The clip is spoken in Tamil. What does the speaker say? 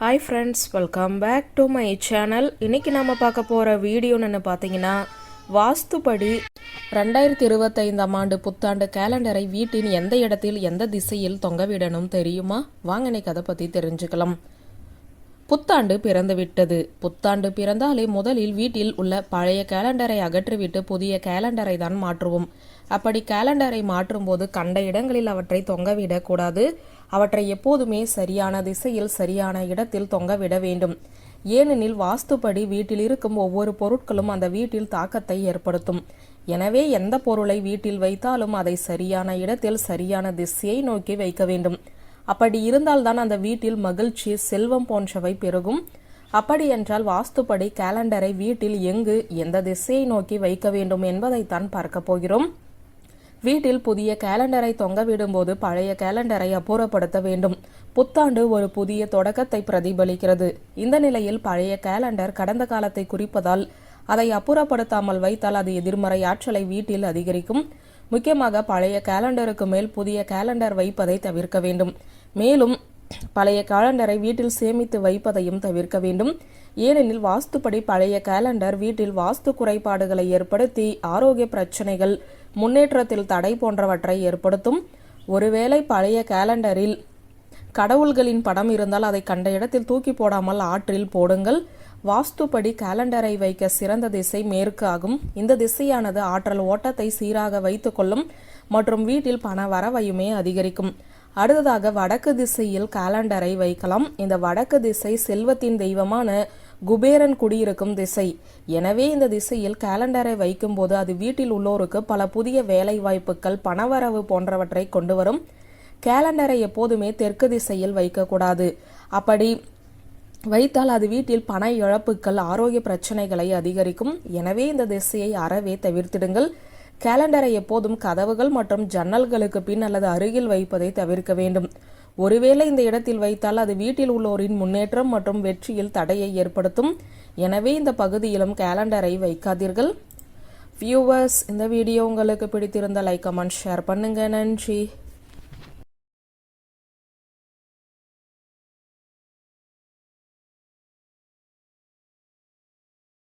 Hi friends welcome back to my channel இன்னைக்கு நாம பார்க்க போகிற வீடியோன்னு பார்த்தீங்கன்னா வாஸ்துப்படி ரெண்டாயிரத்தி இருபத்தைந்தாம் ஆண்டு புத்தாண்டு கேலண்டரை வீட்டின் எந்த இடத்தில் எந்த திசையில் தொங்கவிடணும் தெரியுமா? வாங்க இன்னைக்கு அதை பற்றி தெரிஞ்சுக்கலாம். புத்தாண்டு பிறந்து விட்டது. புத்தாண்டு பிறந்தாலே முதலில் வீட்டில் உள்ள பழைய கேலண்டரை அகற்றிவிட்டு புதிய கேலண்டரை தான் மாற்றுவோம். அப்படி கேலண்டரை மாற்றும் போது கண்ட இடங்களில் அவற்றை தொங்கவிடக்கூடாது அவற்றை எப்போதுமே சரியான திசையில் சரியான இடத்தில் தொங்கவிட வேண்டும். ஏனெனில் வாஸ்துப்படி வீட்டில் இருக்கும் ஒவ்வொரு பொருட்களும் அந்த வீட்டில் தாக்கத்தை ஏற்படுத்தும். எனவே எந்த பொருளை வீட்டில் வைத்தாலும் அதை சரியான இடத்தில் சரியான திசையை நோக்கி வைக்க வேண்டும். அப்படி இருந்தால்தான் அந்த வீட்டில் மகிழ்ச்சி செல்வம் போன்றவை பெருகும். அப்படி என்றால் வாஸ்துப்படி கேலண்டரை வீட்டில் எங்கு எந்த திசையை நோக்கி வைக்க வேண்டும் என்பதைத்தான் பார்க்க போகிறோம். வீட்டில் புதிய கேலண்டரை தொங்கவிடும்போது பழைய கேலண்டரை அப்புறப்படுத்த வேண்டும். புத்தாண்டு ஒரு புதிய தொடக்கத்தை பிரதிபலிக்கிறது. இந்த நிலையில் பழைய கேலண்டர் கடந்த காலத்தை குறிப்பதால் அதை அப்புறப்படுத்தாமல் வைத்தால் அது எதிர்மறை ஆற்றலை வீட்டில் அதிகரிக்கும். முக்கியமாக பழைய கேலண்டருக்கு மேல் புதிய கேலண்டர் வைப்பதை தவிர்க்க வேண்டும். மேலும் பழைய காலண்டரை வீட்டில் சேமித்து வைப்பதையும் தவிர்க்க வேண்டும். ஏனெனில் வாஸ்துப்படி பழைய கேலண்டர் வீட்டில் வாஸ்து குறைபாடுகளை ஏற்படுத்தி ஆரோக்கிய பிரச்சனைகள் முன்னேற்றத்தில் தடை போன்றவற்றை ஏற்படுத்தும். ஒருவேளை பழைய கேலண்டரில் கடவுள்களின் படம் இருந்தால் அதை கண்ட இடத்தில் தூக்கி போடாமல் ஆற்றில் போடுங்கள். வாஸ்துப்படி கேலண்டரை வைக்க சிறந்த திசை மேற்கு ஆகும். இந்த திசையானது ஆற்றல் ஓட்டத்தை சீராக வைத்துக்கொள்ளும் மற்றும் வீட்டில் பண வரவையுமே அதிகரிக்கும். அடுத்ததாக வடக்கு திசையில் கேலண்டரை வைக்கலாம். இந்த வடக்கு திசை செல்வத்தின் தெய்வமான குபேரன் குடியிருக்கும் திசை. எனவே இந்த திசையில் கேலண்டரை வைக்கும்போது அது வீட்டில் உள்ளோருக்கு பல புதிய வேலை வாய்ப்புகள் பணவரவு போன்றவற்றை கொண்டு வரும் கேலண்டரை எப்போதுமே தெற்கு திசையில் வைக்கக்கூடாது. அப்படி வைத்தால் அது வீட்டில் பண இழப்புகள் ஆரோக்கிய பிரச்சனைகளை அதிகரிக்கும். எனவே இந்த திசையை அறவே தவிர்த்திடுங்கள். கேலண்டரை எப்போதும் கதவுகள் மற்றும் ஜன்னல்களுக்கு பின் அல்லது அருகில் வைப்பதை தவிர்க்க வேண்டும். ஒருவேளை இந்த இடத்தில் வைத்தால் அது வீட்டில் உள்ளோரின் முன்னேற்றம் மற்றும் வெற்றியில் தடையை ஏற்படுத்தும். எனவே இந்த பகுதியிலும் கேலண்டரை வைக்காதீர்கள். வியூவர்ஸ் இந்த வீடியோ உங்களுக்கு பிடித்திருந்த லைக் கமெண்ட் ஷேர் பண்ணுங்க. நன்றி.